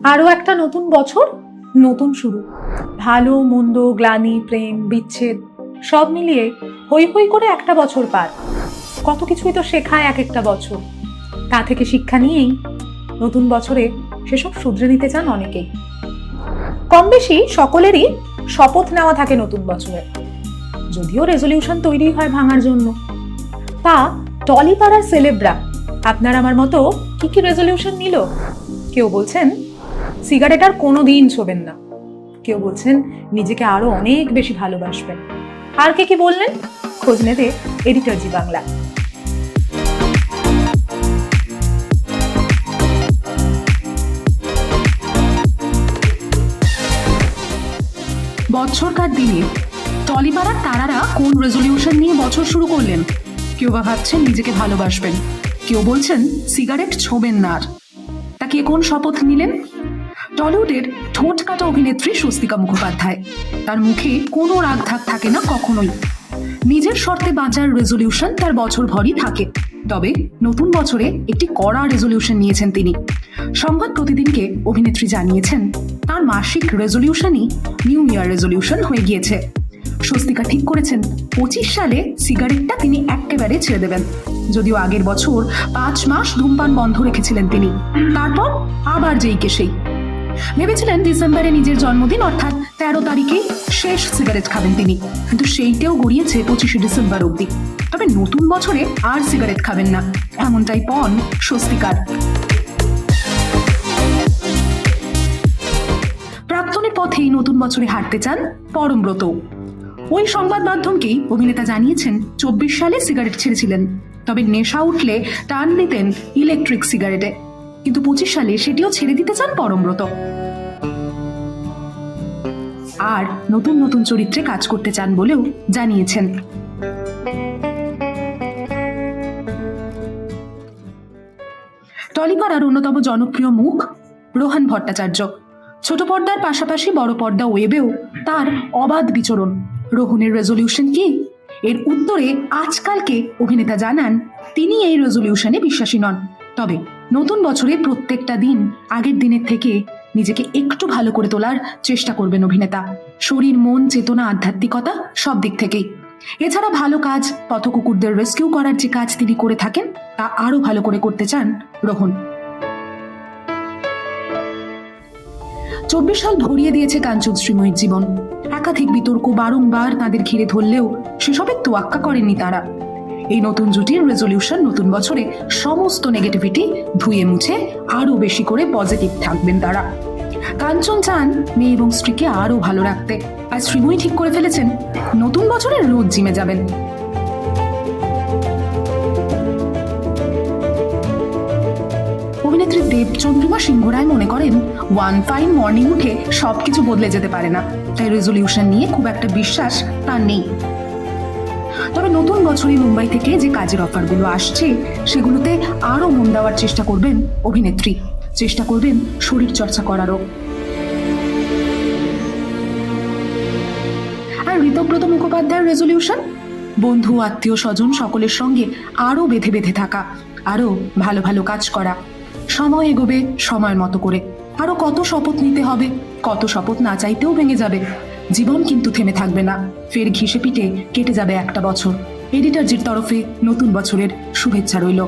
আরও একটা নতুন বছর, নতুন শুরু। ভালো, মন্দ, গ্লানি, প্রেম, বিচ্ছেদ, সব মিলিয়ে হই হই করে একটা বছর পার। কত কিছুই তো শেখায় এক একটা বছর। তা থেকে শিক্ষা নিয়েই নতুন বছরে সেসব শুধরে নিতে চান অনেকেই। কম বেশি সকলেরই শপথ নেওয়া থাকে নতুন বছরে যদিও রেজলিউশন তৈরি হয় ভাঙার জন্য। তা টলিপাড়ার সেলেব্রা, আপনার আমার মতো কি কি রেজলিউশন নিল? কেউ বলছেন সিগারেট আর কোনো দিন ছোবেন না। কেউ বলছেন, নিজেকে আরও অনেক বেশি ভালোবাসবেন। আর কে কি বললেন? খোঁজ নেবে এডিটর জি বাংলা। বছরকার দিনে টলিপাড়ার তারারা কোন রেজলিউশন নিয়ে বছর শুরু করলেন? কেউ বা ভাবছেন নিজেকে ভালোবাসবেন। কেউ বলছেন, সিগারেট ছোবেন না আর। তা কে কোন শপথ নিলেন? টলিউডের ঠোঁট কাটা অভিনেত্রী স্বস্তিকা মুখোপাধ্যায়। তার মুখে কোনো রাগ ধাক থাকে না কখনোই। নিজের শর্তে বাঁচার রেজলিউশন তার বছর ভরই থাকে। তবে নতুন বছরে একটি কড়া রেজলিউশন নিয়েছেন তিনি। সংবাদ প্রতিদিনকে অভিনেত্রী জানিয়েছেন, তার মাসিক রেজলিউশনই নিউ ইয়ার রেজলিউশন হয়ে গিয়েছে। স্বস্তিকা ঠিক করেছেন, পঁচিশ সালে সিগারেটটা তিনি একেবারে ছেড়ে দেবেন। যদিও আগের বছর পাঁচ মাস ধূমপান বন্ধ রেখেছিলেন তিনি। তারপর আবার যেই কে সেই ভেবেছিলেন ডিসেম্বরে নিজের জন্মদিন, অর্থাৎ তেরো তারিখেই শেষ সিগারেট খাবেন তিনি। কিন্তু সেইটাও গড়িয়েছে পঁচিশে ডিসেম্বর অবধি। তবে নতুন বছরে আর সিগারেট খাবেন না। এমনটাই পণ স্বস্তিকার। প্রাক্তনের পথেই নতুন বছরে হাঁটতে চান পরমব্রত ওই সংবাদ মাধ্যমকেই অভিনেতা জানিয়েছেন, চব্বিশ সালে সিগারেট ছেড়েছিলেন। তবে নেশা উঠলে টান নিতেন ইলেকট্রিক সিগারেটে। কিন্তু পঁচিশ সালে সেটিও ছেড়ে দিতে চান পরমব্রত। আর নতুন নতুন চরিত্রে কাজ করতে চান বলেও জানিয়েছেন। টলিপাড়ার অন্যতম জনপ্রিয় মুখ রোহান ভট্টাচার্য। ছোট পর্দার পাশাপাশি বড় পর্দা ওয়েবেও তার অবাধ বিচরণ। রোহনের রেজলিউশন কি? এর উত্তরে আজকালকে অভিনেতা জানান তিনি এই রেজলিউশনে বিশ্বাসী নন। তবে নতুন বছরে প্রত্যেকটা দিন আগের দিনের থেকে নিজেকে একটু ভালো করে তোলার চেষ্টা করবেন অভিনেতা। শরীর, মন, চেতনা, আধ্যাত্মিকতা সব দিক থেকেই। এছাড়া ভালো কাজ, পথকুকুরদের রেস্কিউ করার যে কাজ তিনি করে থাকেন, তা আরও ভালো করে করতে চান রোহন। চব্বিশ সাল ভরিয়ে দিয়েছে কাঞ্চন শ্রীময়ীর জীবন। একাধিক বিতর্ক বারংবার তাদের ঘিরে ধরলেও সেসবের তোয়াক্কা করেননি তারা। এই নতুন জুটির রেজলিউশন নতুন বছরে সমস্ত নেগেটিভিটি ধুয়ে মুছে আরও বেশি করে পজিটিভ থাকবেন তারা। কাঞ্চন চান মেয়ে এবং স্ত্রীকে আরও ভালো রাখতে। আর শ্রীময়ী ঠিক করে ফেলেছেন, নতুন বছরে রোজ জিমে যাবেন। অভিনেত্রী দেবচন্দ্রিমা সিংহ রায় মনে করেন ওয়ান ফাইন মর্নিং উঠে সবকিছু বদলে যেতে পারে না। তাই রেজলিউশন নিয়ে খুব একটা বিশ্বাস তার নেই। তবে নতুন বছরে মুম্বাই থেকে যে কাজের অফারগুলো আসছে, সেগুলোতে আরও মন দেওয়ার চেষ্টা করবেন অভিনেত্রী। চেষ্টা করবেন শরীর চর্চা করারও। আর ঋতব্রত মুখোপাধ্যায়ের রেজলিউশন? বন্ধু, আত্মীয়, স্বজন সকলের সঙ্গে আরও বেঁধে বেঁধে থাকা, আরও ভালো ভালো কাজ করা। সময় এগোবে সময়ের মতো করে। আরও কত শপথ নিতে হবে, কত শপথ না চাইতেও ভেঙে যাবে। জীবন কিন্তু থেমে থাকবে না। ফের ঘিসে পিটে কেটে যাবে একটা বছর। এডিটারজির তরফে নতুন বছরের শুভেচ্ছা রইল।